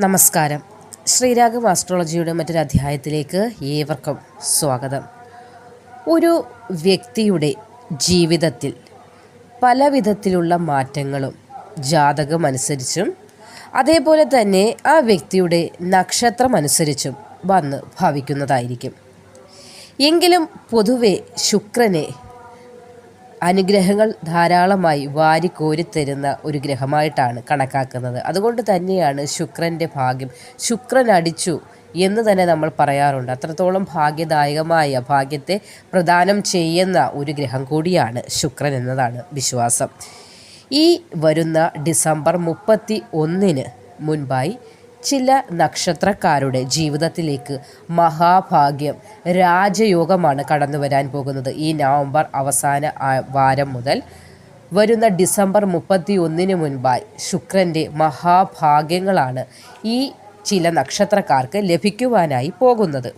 നമസ്കാരം. ശ്രീരാഗം ആസ്ട്രോളജിയുടെ മറ്റൊരു അധ്യായത്തിലേക്ക് ഏവർക്കും സ്വാഗതം. ഒരു വ്യക്തിയുടെ ജീവിതത്തിൽ പല വിധത്തിലുള്ള മാറ്റങ്ങളും ജാതകമനുസരിച്ചും അതേപോലെ തന്നെ ആ വ്യക്തിയുടെ നക്ഷത്രം അനുസരിച്ചും വന്ന് ഭവിക്കുന്നതായിരിക്കും. എങ്കിലും പൊതുവെ ശുക്രനെ അനുഗ്രഹങ്ങൾ ധാരാളമായി വാരിക്കോരിത്തരുന്ന ഒരു ഗ്രഹമായിട്ടാണ് കണക്കാക്കുന്നത്. അതുകൊണ്ട് തന്നെയാണ് ശുക്രന്റെ ഭാഗ്യം. ശുക്രൻ അടിച്ചു എന്ന് തന്നെ നമ്മൾ പറയാറുണ്ട്. അത്രത്തോളം ഭാഗ്യദായകമായ ഭാഗ്യത്തെ പ്രദാനം ചെയ്യുന്ന ഒരു ഗ്രഹം കൂടിയാണ് ശുക്രൻ എന്നതാണ് വിശ്വാസം. ഈ വരുന്ന ഡിസംബർ മുപ്പത്തി ഒന്നിന് മുൻപായി ചില നക്ഷത്രക്കാരുടെ ജീവിതത്തിലേക്ക് മഹാഭാഗ്യം രാജയോഗമാണ് കടന്നു വരാൻ പോകുന്നത്. ഈ നവംബർ അവസാന വാരം മുതൽ വരുന്ന ഡിസംബർ മുപ്പത്തി ഒന്നിന് മുൻപായി ശുക്രന്റെ മഹാഭാഗ്യങ്ങളാണ് ഈ ചില നക്ഷത്രക്കാർക്ക് ലഭിക്കുവാനായി പോകുന്നത്.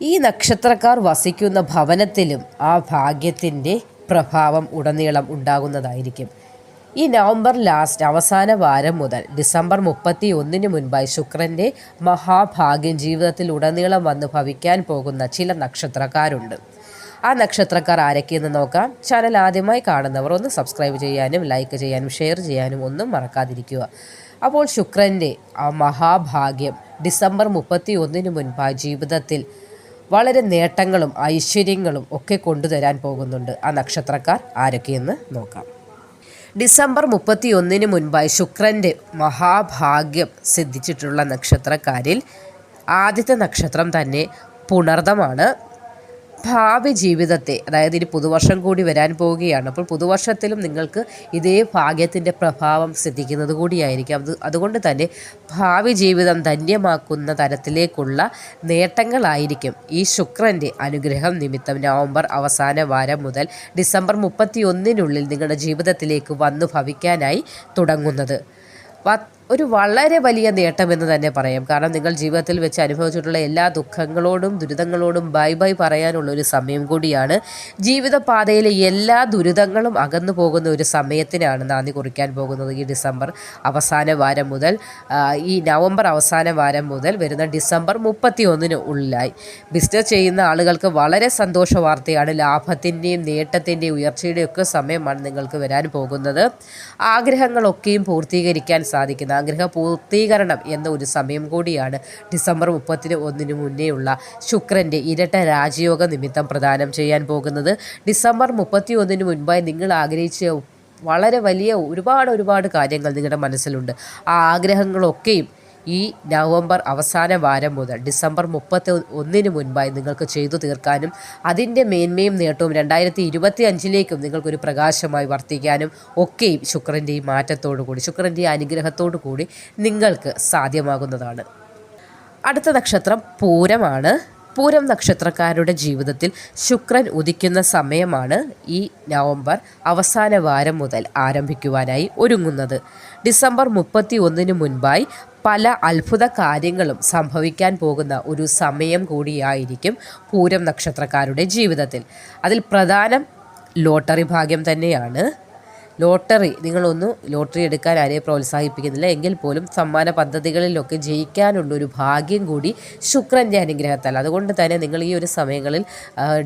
ഈ നക്ഷത്രക്കാർ വസിക്കുന്ന ഭവനത്തിലും ആ ഭാഗ്യത്തിന്റെ പ്രഭാവം ഉടനീളം ഉണ്ടാകുന്നതായിരിക്കും. ഈ നവംബർ ലാസ്റ്റ് അവസാന വാരം മുതൽ ഡിസംബർ മുപ്പത്തി ഒന്നിന് മുൻപായി ശുക്രന്റെ മഹാഭാഗ്യം ജീവിതത്തിൽ ഉടനീളം വന്ന് ഭവിക്കാൻ പോകുന്ന ചില നക്ഷത്രക്കാരുണ്ട്. ആ നക്ഷത്രക്കാർ ആരൊക്കെയെന്ന് നോക്കാം. ചാനൽ ആദ്യമായി കാണുന്നവർ ഒന്ന് സബ്സ്ക്രൈബ് ചെയ്യാനും ലൈക്ക് ചെയ്യാനും ഷെയർ ചെയ്യാനും ഒന്നും മറക്കാതിരിക്കുക. അപ്പോൾ ശുക്രന്റെ ആ മഹാഭാഗ്യം ഡിസംബർ മുപ്പത്തി ഒന്നിന് മുൻപായി ജീവിതത്തിൽ വളരെ നേട്ടങ്ങളും ഐശ്വര്യങ്ങളും ഒക്കെ കൊണ്ടുതരാൻ പോകുന്നുണ്ട്. ആ നക്ഷത്രക്കാർ ആരൊക്കെയെന്ന് നോക്കാം. ഡിസംബർ മുപ്പത്തി ഒന്നിന് മുൻപായി ശുക്രന്റെ മഹാഭാഗ്യം സിദ്ധിച്ചിട്ടുള്ള നക്ഷത്രക്കാരിൽ ആദ്യത്തെ നക്ഷത്രം തന്നെ പുണർദമാണ്. ഭാവി ജീവിതത്തെ അതായത് ഇനി പുതുവർഷം കൂടി വരാൻ പോവുകയാണ്. അപ്പോൾ പുതുവർഷത്തിലും നിങ്ങൾക്ക് ഇതേ ഭാഗ്യത്തിന്റെ പ്രഭാവം സിദ്ധിക്കുന്നത് കൂടിയായിരിക്കാം. അത് അതുകൊണ്ട് തന്നെ ഭാവി ജീവിതം ധന്യമാക്കുന്ന തരത്തിലേക്കുള്ള നേട്ടങ്ങളായിരിക്കും ഈ ശുക്രന്റെ അനുഗ്രഹം നിമിത്തം നവംബർ അവസാന വാരം മുതൽ ഡിസംബർ മുപ്പത്തി ഒന്നിനുള്ളിൽ നിങ്ങളുടെ ജീവിതത്തിലേക്ക് വന്നു ഭവിക്കാനായി തുടങ്ങുന്നത്. ഒരു വളരെ വലിയ നേട്ടമെന്ന് തന്നെ പറയാം. കാരണം നിങ്ങൾ ജീവിതത്തിൽ വെച്ച് അനുഭവിച്ചിട്ടുള്ള എല്ലാ ദുഃഖങ്ങളോടും ദുരിതങ്ങളോടും ബൈ ബൈ പറയാനുള്ള ഒരു സമയം കൂടിയാണ്. ജീവിതപാതയിലെ എല്ലാ ദുരിതങ്ങളും അകന്നു പോകുന്ന ഒരു സമയത്തിനാണ് നാന്ദി കുറിക്കാൻ പോകുന്നത് ഈ ഡിസംബർ അവസാന വാരം മുതൽ. ഈ നവംബർ അവസാന വാരം മുതൽ വരുന്ന ഡിസംബർ മുപ്പത്തി ഒന്നിന് ഉള്ളിലായി. ബിസിനസ് ചെയ്യുന്ന ആളുകൾക്ക് വളരെ സന്തോഷ വാർത്തയാണ്. ലാഭത്തിന്റെയും നേട്ടത്തിന്റെയും ഉയർച്ചയുടെയും ഒക്കെ സമയമാണ് നിങ്ങൾക്ക് വരാൻ പോകുന്നത്. ആഗ്രഹങ്ങളൊക്കെയും പൂർത്തീകരിക്കാൻ സാധിക്കുന്ന ആഗ്രഹ പൂർത്തീകരണം എന്ന ഒരു സമയം കൂടിയാണ് ഡിസംബർ മുപ്പത്തിന് ഒന്നിന് മുന്നേയുള്ള ശുക്രന്റെ ഇരട്ട രാജയോഗ നിമിത്തം പ്രദാനം ചെയ്യാൻ പോകുന്നത്. ഡിസംബർ മുപ്പത്തി ഒന്നിന് മുൻപായി നിങ്ങൾ ആഗ്രഹിച്ച വളരെ വലിയ ഒരുപാട് ഒരുപാട് കാര്യങ്ങൾ നിങ്ങളുടെ മനസ്സിലുണ്ട്. ആ ആഗ്രഹങ്ങളൊക്കെയും ഈ നവംബർ അവസാന വാരം മുതൽ ഡിസംബർ മുപ്പത്തി ഒന്നിന് മുൻപായി നിങ്ങൾക്ക് ചെയ്തു തീർക്കാനും അതിന്റെ മേന്മയും നേട്ടവും രണ്ടായിരത്തി ഇരുപത്തി അഞ്ചിലേക്കും നിങ്ങൾക്കൊരു പ്രകാശമായി വർത്തിക്കാനും ഒക്കെയും ശുക്രന്റെ ഈ മാറ്റത്തോടു കൂടി ശുക്രന്റെ അനുഗ്രഹത്തോടു കൂടി നിങ്ങൾക്ക് സാധ്യമാകുന്നതാണ്. അടുത്ത നക്ഷത്രം പൂരമാണ്. പൂരം നക്ഷത്രക്കാരുടെ ജീവിതത്തിൽ ശുക്രൻ ഉദിക്കുന്ന സമയമാണ് ഈ നവംബർ അവസാന വാരം മുതൽ ആരംഭിക്കുവാനായി ഒരുങ്ങുന്നത്. ഡിസംബർ മുപ്പത്തി ഒന്നിന് മുൻപായി പല അത്ഭുത കാര്യങ്ങളും സംഭവിക്കാൻ പോകുന്ന ഒരു സമയം കൂടിയായിരിക്കും പൂരം നക്ഷത്രക്കാരുടെ ജീവിതത്തിൽ. അതിൽ പ്രധാനം ലോട്ടറി ഭാഗ്യം തന്നെയാണ്. ലോട്ടറി നിങ്ങളൊന്ന് ലോട്ടറി എടുക്കാൻ ആരെയും പ്രോത്സാഹിപ്പിക്കുന്നില്ല. എങ്കിൽ പോലും സമ്മാന പദ്ധതികളിലൊക്കെ ജയിക്കാനുള്ള ഒരു ഭാഗ്യം കൂടി ശുക്രന്റെ അനുഗ്രഹത്താൽ. അതുകൊണ്ട് തന്നെ നിങ്ങൾ ഈ ഒരു സമയങ്ങളിൽ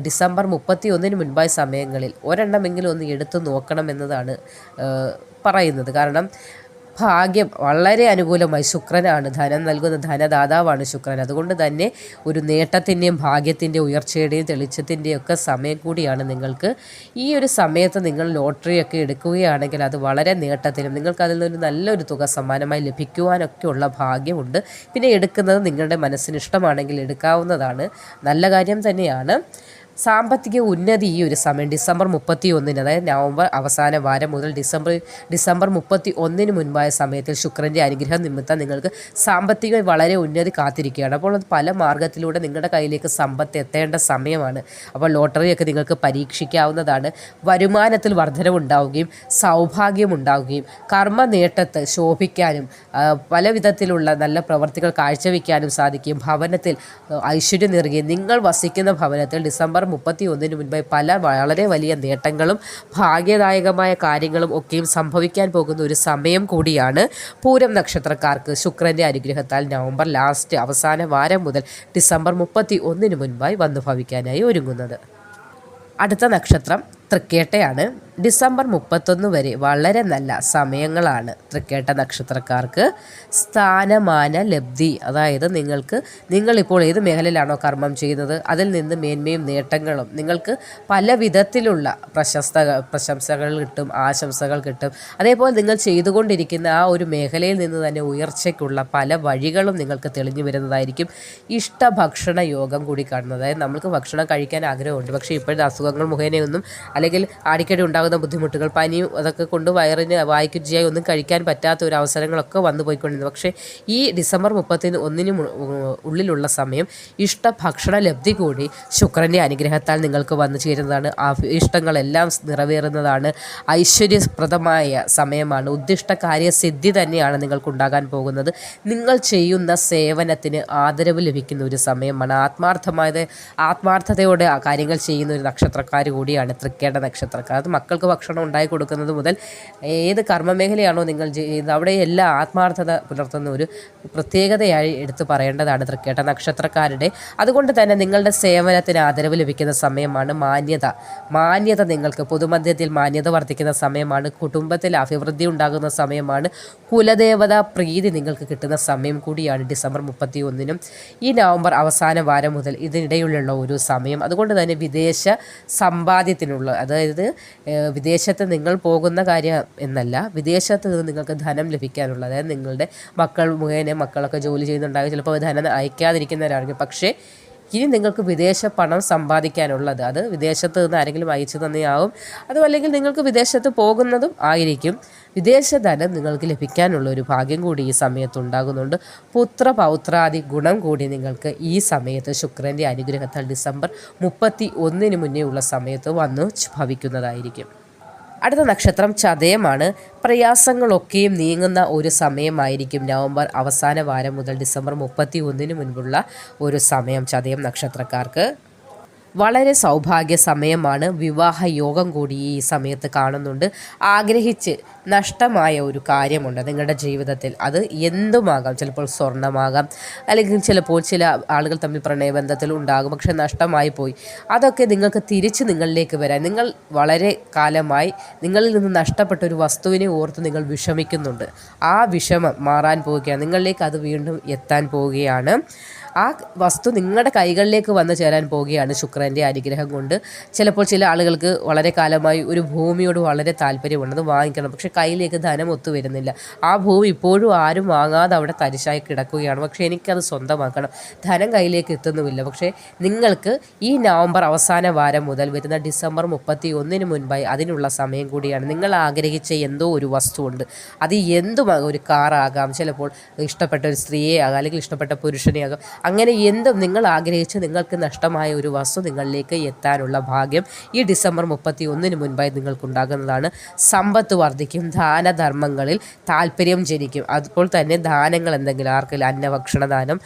ഡിസംബർ മുപ്പത്തി ഒന്നിന് മുൻപായ സമയങ്ങളിൽ ഒരെണ്ണമെങ്കിലും ഒന്ന് എടുത്തു നോക്കണം എന്നതാണ് പറയുന്നത്. കാരണം ഭാഗ്യം വളരെ അനുകൂലമായി ശുക്രനാണ്. ധനം നൽകുന്ന ധനദാതാവാണ് ശുക്രൻ. അതുകൊണ്ട് തന്നെ ഒരു നേട്ടത്തിന്റെയും ഭാഗ്യത്തിന്റെയും ഉയർച്ചയുടെയും തെളിച്ചത്തിന്റെയും ഒക്കെ സമയം കൂടിയാണ് നിങ്ങൾക്ക് ഈ ഒരു സമയത്ത് നിങ്ങൾ ലോട്ടറിയൊക്കെ എടുക്കുകയാണെങ്കിൽ അത് വളരെ നേട്ടത്തിലും നിങ്ങൾക്ക് അതിൽ നിന്നൊരു നല്ലൊരു തുക സമ്മാനമായി ലഭിക്കുവാനൊക്കെ ഉള്ള ഭാഗ്യമുണ്ട്. പിന്നെ എടുക്കുന്നത് നിങ്ങളുടെ മനസ്സിന് ഇഷ്ടമാണെങ്കിൽ എടുക്കാവുന്നതാണ്. നല്ല കാര്യം തന്നെയാണ്. സാമ്പത്തിക ഉന്നതി ഈ ഒരു സമയം ഡിസംബർ മുപ്പത്തി ഒന്നിന് അതായത് നവംബർ അവസാന വാരം മുതൽ ഡിസംബർ ഡിസംബർ മുപ്പത്തി ഒന്നിന് മുൻപായ സമയത്തിൽ ശുക്രന്റെ അനുഗ്രഹം നിമിത്തം നിങ്ങൾക്ക് സാമ്പത്തികമായി വളരെ ഉന്നതി കാത്തിരിക്കുകയാണ്. അപ്പോൾ അത് പല മാർഗത്തിലൂടെ നിങ്ങളുടെ കയ്യിലേക്ക് സമ്പത്ത് എത്തേണ്ട സമയമാണ്. അപ്പോൾ ലോട്ടറിയൊക്കെ നിങ്ങൾക്ക് പരീക്ഷിക്കാവുന്നതാണ്. വരുമാനത്തിൽ വർധനവുണ്ടാവുകയും സൗഭാഗ്യം ഉണ്ടാവുകയും കർമ്മ നേട്ടത്ത് ശോഭിക്കാനും പല വിധത്തിലുള്ള നല്ല പ്രവർത്തികൾ കാഴ്ചവെക്കാനും സാധിക്കും ഭവനത്തിൽ ഐശ്വര്യം നിറുകയും നിങ്ങൾ വസിക്കുന്ന ഭവനത്തിൽ ഡിസംബർ മുപ്പത്തി ഒന്നിന് മുൻപായി പല വളരെ വലിയ നേട്ടങ്ങളും ഭാഗ്യദായകമായ കാര്യങ്ങളും ഒക്കെയും സംഭവിക്കാൻ പോകുന്ന ഒരു സമയം കൂടിയാണ് പൂരം നക്ഷത്രക്കാർക്ക് ശുക്രന്റെ അനുഗ്രഹത്താൽ നവംബർ ലാസ്റ്റ് അവസാന വാരം മുതൽ ഡിസംബർ മുപ്പത്തി ഒന്നിന് മുൻപായി വന്നു ഭവിക്കാനായി ഒരുങ്ങുന്നത്. അടുത്ത നക്ഷത്രം തൃക്കേട്ടയാണ്. ഡിസംബർ മുപ്പത്തൊന്ന് വരെ വളരെ നല്ല സമയങ്ങളാണ് തൃക്കേട്ട നക്ഷത്രക്കാർക്ക്. സ്ഥാനമാന ലബ്ധി. അതായത് നിങ്ങൾക്ക് നിങ്ങളിപ്പോൾ ഏത് മേഖലയിലാണോ കർമ്മം ചെയ്യുന്നത് അതിൽ നിന്ന് മേന്മയും നേട്ടങ്ങളും നിങ്ങൾക്ക് പല വിധത്തിലുള്ള പ്രശസ്ത പ്രശംസകൾ കിട്ടും ആശംസകൾ കിട്ടും. അതേപോലെ നിങ്ങൾ ചെയ്തുകൊണ്ടിരിക്കുന്ന ആ ഒരു മേഖലയിൽ നിന്ന് തന്നെ ഉയർച്ചയ്ക്കുള്ള പല വഴികളും നിങ്ങൾക്ക് തെളിഞ്ഞു വരുന്നതായിരിക്കും ഇഷ്ടഭക്ഷണ യോഗം കൂടി കാണുന്നത്. അതായത് നമുക്ക് ഭക്ഷണം കഴിക്കാൻ ആഗ്രഹമുണ്ട്. പക്ഷേ ഇപ്പോഴത്തെ അസുഖങ്ങൾ മുഖേനയൊന്നും അല്ലെങ്കിൽ ആടിക്കടി ഉണ്ടാകുന്ന ബുദ്ധിമുട്ടുകൾ പനിയും അതൊക്കെ കൊണ്ട് വയറിന് വായിക്ക് രുചിയായി ഒന്നും കഴിക്കാൻ പറ്റാത്ത ഒരു അവസരങ്ങളൊക്കെ വന്നു പോയിക്കൊണ്ടിരുന്നു. പക്ഷേ ഈ ഡിസംബർ മുപ്പത്തിന് ഒന്നിന് ഉള്ളിലുള്ള സമയം ഇഷ്ട ഭക്ഷണ ലബ്ധി കൂടി ശുക്രന്റെ അനുഗ്രഹത്താൽ നിങ്ങൾക്ക് വന്നു ചേരുന്നതാണ്. ഇഷ്ടങ്ങളെല്ലാം നിറവേറുന്നതാണ്. ഐശ്വര്യപ്രദമായ സമയമാണ്. ഉദ്ദിഷ്ട കാര്യസിദ്ധി തന്നെയാണ് നിങ്ങൾക്കുണ്ടാകാൻ പോകുന്നത്. നിങ്ങൾ ചെയ്യുന്ന സേവനത്തിന് ആദരവ് ലഭിക്കുന്ന ഒരു സമയമാണ്. ആത്മാർത്ഥമായത് ആത്മാർത്ഥതയോടെ കാര്യങ്ങൾ ചെയ്യുന്ന ഒരു നക്ഷത്രക്കാർ കൂടിയാണ് തൃക്കേട നക്ഷത്രക്കാർ. അത് മക്കൾക്ക് ഭക്ഷണം ഉണ്ടാക്കി കൊടുക്കുന്നത് മുതൽ ഏത് കർമ്മമേഖലയാണോ നിങ്ങൾ ചെയ്യുന്നത് അവിടെ എല്ലാ ആത്മാർത്ഥത പുലർത്തുന്ന ഒരു പ്രത്യേകതയായി എടുത്തു പറയേണ്ടതാണ് തൃക്കേട്ട നക്ഷത്രക്കാരുടെ. അതുകൊണ്ട് തന്നെ നിങ്ങളുടെ സേവനത്തിന് ആദരവ് ലഭിക്കുന്ന സമയമാണ് മാന്യത. മാന്യത നിങ്ങൾക്ക് പൊതുമധ്യത്തിൽ മാന്യത വർദ്ധിക്കുന്ന സമയമാണ് കുടുംബത്തിൽ അഭിവൃദ്ധി ഉണ്ടാകുന്ന സമയമാണ് കുലദേവത പ്രീതി നിങ്ങൾക്ക് കിട്ടുന്ന സമയം കൂടിയാണ് ഡിസംബർ മുപ്പത്തി ഒന്നിനും ഈ നവംബർ അവസാന വാരം മുതൽ ഇതിനിടയിലുള്ള ഒരു സമയം. അതുകൊണ്ട് തന്നെ വിദേശ സമ്പാദ്യത്തിനുള്ള അതായത് വിദേശത്ത് നിങ്ങൾ പോകുന്ന കാര്യം എന്നല്ല വിദേശത്ത് നിന്ന് നിങ്ങൾക്ക് ധനം ലഭിക്കാനുള്ള അതായത് നിങ്ങളുടെ മക്കൾ മുഖേന മക്കളൊക്കെ ജോലി ചെയ്യുന്നുണ്ടാകും ചിലപ്പോൾ ധനം അയക്കാതിരിക്കുന്നവരായിരിക്കും. പക്ഷേ ഇനി നിങ്ങൾക്ക് വിദേശ പണം സമ്പാദിക്കാനുള്ളത്. അത് വിദേശത്ത് നിന്ന് ആരെങ്കിലും അയച്ചു തന്നെയാവും. അതും അല്ലെങ്കിൽ നിങ്ങൾക്ക് വിദേശത്ത് പോകുന്നതും ആയിരിക്കും. വിദേശ ധനം നിങ്ങൾക്ക് ലഭിക്കാനുള്ള ഒരു ഭാഗ്യം കൂടി ഈ സമയത്ത് ഉണ്ടാകുന്നുണ്ട്. പുത്ര പൗത്രാദി ഗുണം കൂടി നിങ്ങൾക്ക് ഈ സമയത്ത് ശുക്രന്റെ അനുഗ്രഹത്താൽ ഡിസംബർ മുപ്പത്തി ഒന്നിന് മുന്നേ ഉള്ള സമയത്ത് വന്നു ഭവിക്കുന്നതായിരിക്കും. അടുത്ത നക്ഷത്രം ചതയമാണ്. പ്രയാസങ്ങളൊക്കെയും നീങ്ങുന്ന ഒരു സമയമായിരിക്കും നവംബർ അവസാന വാരം മുതൽ ഡിസംബർ മുപ്പത്തി ഒന്നിന് മുൻപുള്ള ഒരു സമയം ചതയം നക്ഷത്രക്കാർക്ക്. വളരെ സൗഭാഗ്യ സമയമാണ്. വിവാഹ യോഗം കൂടി ഈ സമയത്ത് കാണുന്നുണ്ട്. ആഗ്രഹിച്ച് നഷ്ടമായ ഒരു കാര്യമുണ്ട് നിങ്ങളുടെ ജീവിതത്തിൽ. അത് എന്തുമാകാം? ചിലപ്പോൾ സ്വർണമാകാം അല്ലെങ്കിൽ ചിലപ്പോൾ ചില ആളുകൾ തമ്മിൽ പ്രണയബന്ധത്തിൽ ഉണ്ടാകും. പക്ഷെ നഷ്ടമായി പോയി. അതൊക്കെ നിങ്ങൾക്ക് തിരിച്ച് നിങ്ങളിലേക്ക് വരാൻ. നിങ്ങൾ വളരെ കാലമായി നിങ്ങളിൽ നിന്ന് നഷ്ടപ്പെട്ട ഒരു വസ്തുവിനെ ഓർത്ത് നിങ്ങൾ വിഷമിക്കുന്നുണ്ട്. ആ വിഷമം മാറാൻ പോവുകയാണ്. നിങ്ങളിലേക്ക് അത് വീണ്ടും എത്താൻ പോവുകയാണ്. ആ വസ്തു നിങ്ങളുടെ കൈകളിലേക്ക് വന്നു ചേരാൻ പോവുകയാണ് ശുക്രന്റെ അനുഗ്രഹം കൊണ്ട്. ചിലപ്പോൾ ചില ആളുകൾക്ക് വളരെ കാലമായി ഒരു ഭൂമിയോട് വളരെ താല്പര്യമുണ്ട് അത് വാങ്ങിക്കണം. പക്ഷെ കയ്യിലേക്ക് ധനം ഒത്തു വരുന്നില്ല. ആ ഭൂമി ഇപ്പോഴും ആരും വാങ്ങാതെ അവിടെ തരിശായി കിടക്കുകയാണ്. പക്ഷേ എനിക്കത് സ്വന്തമാക്കണം. ധനം കയ്യിലേക്ക് എത്തുന്നുമില്ല. പക്ഷേ നിങ്ങൾക്ക് ഈ നവംബർ അവസാന വാരം മുതൽ വരുന്ന ഡിസംബർ മുപ്പത്തി ഒന്നിന് മുൻപായി അതിനുള്ള സമയം കൂടിയാണ്. നിങ്ങൾ ആഗ്രഹിച്ച എന്തോ ഒരു വസ്തുവുണ്ട് അത് എന്തുമാകാം ഒരു കാറാകാം ചിലപ്പോൾ ഇഷ്ടപ്പെട്ട ഒരു സ്ത്രീയെ ആകാം. അല്ലെങ്കിൽ ഇഷ്ടപ്പെട്ട പുരുഷനെ ആകാം. അങ്ങനെ എന്തും നിങ്ങൾ ആഗ്രഹിച്ച് നിങ്ങൾക്ക് നഷ്ടമായ ഒരു വസ്തു നിങ്ങളിലേക്ക് എത്താനുള്ള ഭാഗ്യം ഈ ഡിസംബർ മുപ്പത്തി ഒന്നിന് മുൻപായി നിങ്ങൾക്കുണ്ടാകുന്നതാണ്. സമ്പത്ത് വർദ്ധിക്കും ദാനധർമ്മങ്ങളിൽ താല്പര്യം ജനിക്കും. അതുപോലെ തന്നെ ദാനങ്ങൾ എന്തെങ്കിലും ആർക്കെങ്കിലും അന്നഭക്ഷണ ദാനം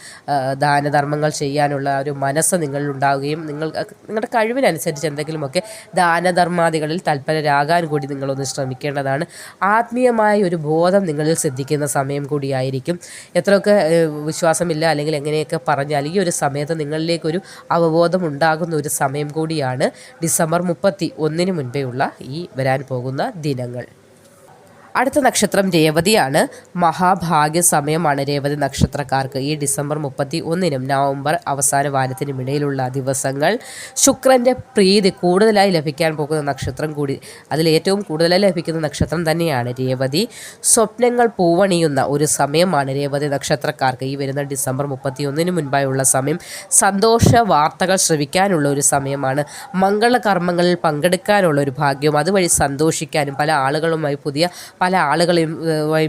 ദാനധർമ്മങ്ങൾ ചെയ്യാനുള്ള ഒരു മനസ്സ് നിങ്ങളിൽ ഉണ്ടാവുകയും നിങ്ങൾ നിങ്ങളുടെ കഴിവിനനുസരിച്ച് എന്തെങ്കിലുമൊക്കെ ദാനധർമാദികളിൽ തൽപരരാകാൻ കൂടി നിങ്ങളൊന്ന് ശ്രമിക്കേണ്ടതാണ്. ആത്മീയമായ ഒരു ബോധം നിങ്ങളിൽ സിദ്ധിക്കുന്ന സമയം കൂടിയായിരിക്കും. എത്രയൊക്കെ വിശ്വാസമില്ല അല്ലെങ്കിൽ എങ്ങനെയൊക്കെ പറഞ്ഞാൽ ഈ ഒരു സമയത്ത് നിങ്ങളിലേക്കൊരു അവബോധം ഉണ്ടാകുന്ന ഒരു സമയം കൂടിയാണ് ഡിസംബർ മുപ്പത്തി ഒന്നിന് മുൻപേ ഉള്ള ഈ വരാൻ പോകുന്ന ദിനങ്ങൾ. അടുത്ത നക്ഷത്രം രേവതിയാണ്. മഹാഭാഗ്യ സമയമാണ് രേവതി നക്ഷത്രക്കാർക്ക്. ഈ ഡിസംബർ മുപ്പത്തി ഒന്നിനും നവംബർ അവസാന വാരത്തിനുമിടയിലുള്ള ദിവസങ്ങൾ ശുക്രന്റെ പ്രീതി കൂടുതലായി ലഭിക്കാൻ പോകുന്ന നക്ഷത്രം കൂടി അതിൽ ഏറ്റവും കൂടുതലായി ലഭിക്കുന്ന നക്ഷത്രം തന്നെയാണ് രേവതി. സ്വപ്നങ്ങൾ പൂവണിയുന്ന ഒരു സമയമാണ് രേവതി നക്ഷത്രക്കാർക്ക്. ഈ വരുന്ന ഡിസംബർ മുപ്പത്തി ഒന്നിന് മുൻപായുള്ള സമയം സന്തോഷ വാർത്തകൾ ശ്രവിക്കാനുള്ള ഒരു സമയമാണ്. മംഗളകർമ്മങ്ങളിൽ പങ്കെടുക്കാനുള്ള ഒരു ഭാഗ്യവും അതുവഴി സന്തോഷിക്കാനും പല ആളുകളുമായി പുതിയ പല ആളുകളെയും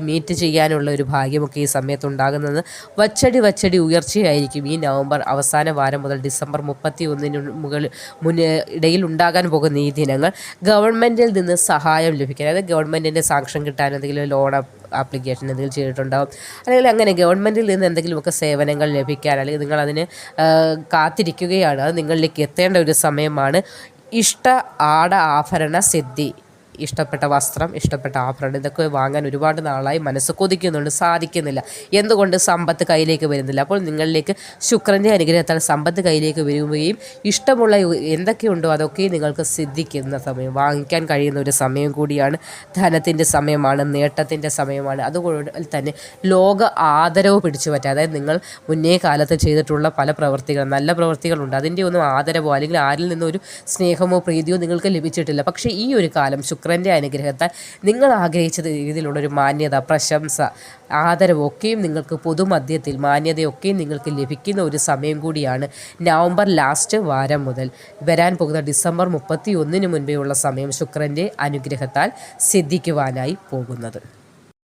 മീറ്റ് ചെയ്യാനുള്ള ഒരു ഭാഗ്യമൊക്കെ ഈ സമയത്ത് ഉണ്ടാകുന്നത് വച്ചടി വച്ചടി ഉയർച്ചയായിരിക്കും ഈ നവംബർ അവസാന വാരം മുതൽ ഡിസംബർ മുപ്പത്തി ഒന്നിന് മുകളിൽ മുന്നേ ഇടയിൽ ഉണ്ടാകാൻ പോകുന്ന ഈ ദിനങ്ങൾ. ഗവൺമെന്റിൽ നിന്ന് സഹായം ലഭിക്കാൻ അതായത് ഗവൺമെന്റിന്റെ സാങ്ഷൻ കിട്ടാൻ എന്തെങ്കിലും ലോൺ ആപ്ലിക്കേഷൻ എന്തെങ്കിലും ചെയ്തിട്ടുണ്ടാകും അല്ലെങ്കിൽ അങ്ങനെ ഗവൺമെന്റിൽ നിന്ന് എന്തെങ്കിലുമൊക്കെ സേവനങ്ങൾ ലഭിക്കാൻ അല്ലെങ്കിൽ നിങ്ങൾ അതിന് കാത്തിരിക്കുകയാണ്. അത് നിങ്ങളിലേക്ക് എത്തേണ്ട ഒരു സമയമാണ്. ഇഷ്ട ആട ആഭരണ സിദ്ധി. ഇഷ്ടപ്പെട്ട വസ്ത്രം ഇഷ്ടപ്പെട്ട ആഭരണം ഇതൊക്കെ വാങ്ങാൻ ഒരുപാട് നാളായി മനസ്സ് കൊതിക്കുന്നുണ്ട് സാധിക്കുന്നില്ല. എന്തുകൊണ്ട് സമ്പത്ത് കയ്യിലേക്ക് വരുന്നില്ല? അപ്പോൾ നിങ്ങളിലേക്ക് ശുക്രന്റെ അനുഗ്രഹത്താൽ സമ്പത്ത് കയ്യിലേക്ക് വരുകയും ഇഷ്ടമുള്ള എന്തൊക്കെയുണ്ടോ അതൊക്കെ നിങ്ങൾക്ക് സിദ്ധിക്കുന്ന സമയം വാങ്ങിക്കാൻ കഴിയുന്ന ഒരു സമയം കൂടിയാണ്. ധനത്തിന്റെ സമയമാണ് നേട്ടത്തിന്റെ സമയമാണ്. അതുകൊണ്ട് തന്നെ ലോക ആദരവ് പിടിച്ചു പറ്റുക അതായത് നിങ്ങൾ മുന്നേ കാലത്ത് ചെയ്തിട്ടുള്ള പല പ്രവൃത്തികളും നല്ല പ്രവൃത്തികളുണ്ട് അതിന്റെ ഒന്നും ആദരവോ അല്ലെങ്കിൽ ആരിൽ നിന്നും ഒരു സ്നേഹമോ പ്രീതിയോ നിങ്ങൾക്ക് ലഭിച്ചിട്ടില്ല. പക്ഷേ ഈ ഒരു കാലം ശുക്രന്റെ അനുഗ്രഹത്താൽ നിങ്ങൾ ആഗ്രഹിച്ച രീതിയിലുള്ളൊരു മാന്യത പ്രശംസ ആദരവൊക്കെയും നിങ്ങൾക്ക് പൊതുമധ്യത്തിൽ മാന്യതയൊക്കെയും നിങ്ങൾക്ക് ലഭിക്കുന്ന ഒരു സമയം കൂടിയാണ് നവംബർ ലാസ്റ്റ് വാരം മുതൽ. വരാൻ പോകുന്ന ഡിസംബർ മുപ്പത്തി ഒന്നിന് മുൻപേ ഉള്ള സമയം ശുക്രന്റെ അനുഗ്രഹത്താൽ സിദ്ധിക്കുവാനായി പോകുന്നത്.